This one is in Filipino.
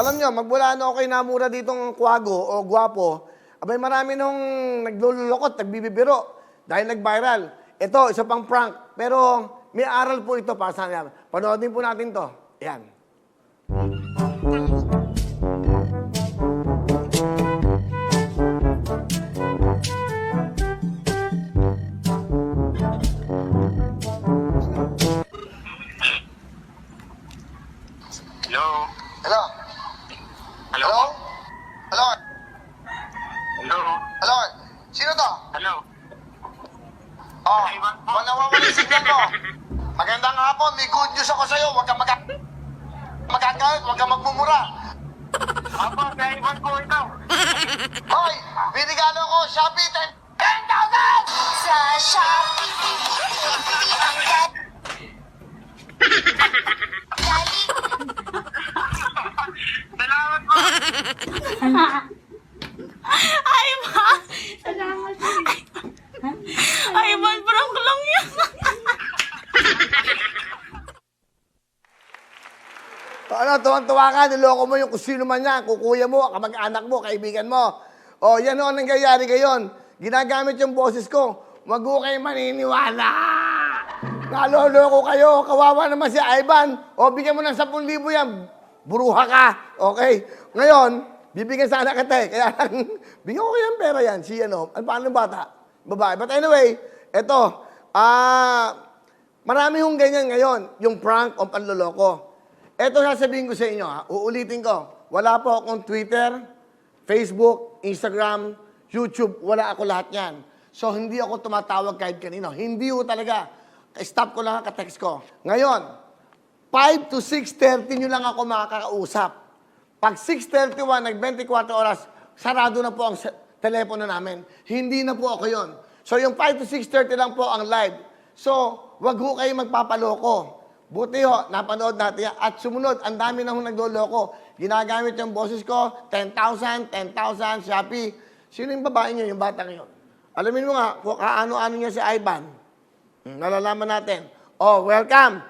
Alam nyo, magmula ano okay namura ditong kwago o gwapo, abay marami nung naglululokot, nagbibibiro dahil nag-viral. Ito, isa pang prank. Pero may aral po ito para sa amin. Panoodin po natin to. Yan. Hello? Hello? Hello? Hello? Hello? Hello? Sino to? Hello? Oh, Iwan po. manawawala yung signal mo. Magandang hapon, may good news ako sa'yo. Huwag kang mag magkakalit, huwag kang magmumura. Apo, sa Ivan po ito. Hoy, binigalo ko, Shopee, 10,000! Sa Shopee, ang Ay, ma! Salamat Ay, man, prank lang yan. Ano, tuwang-tuwa ka, niloko mo yung kung sino man yan, kukuya mo, kamag-anak mo, kaibigan mo. O, yan o, ang nangyayari ngayon. Ginagamit yung boses ko. Wag ko kayo maniniwala. Naloloko kayo. Kawawa naman si Ivan. O, bigyan mo ng 10,000 yan. Buruha ka. Okay? Ngayon, bibigyan sana kita eh. Kaya lang, bigyan ko kayo ng pera yan. Si ano, ano paano bata? Babae. But anyway, eto, ah, marami hong ganyan ngayon. Yung prank o panloloko. Eto sasabihin ko sa inyo, ha? uulitin ko. Wala po akong Twitter, Facebook, Instagram, YouTube. Wala ako lahat yan. So, hindi ako tumatawag kahit kanino. Hindi ko talaga. Stop ko lang, ka-text ko. Ngayon, 5 to 6.30 nyo lang ako makakausap. Pag 6.31, nag-24 oras, sarado na po ang telepono namin. Hindi na po ako yon. So, yung 5 to 6.30 lang po ang live. So, wag ho kayo magpapaloko. Buti ho, napanood natin yan. At sumunod, ang dami na ho nagloloko. Ginagamit yung boses ko, 10,000, 10,000, Shopee. Sino yung babae niyo, yung bata ngayon? Alamin mo nga, kung kaano-ano niya si Ivan. Hmm, Nalalaman natin. Oh, welcome!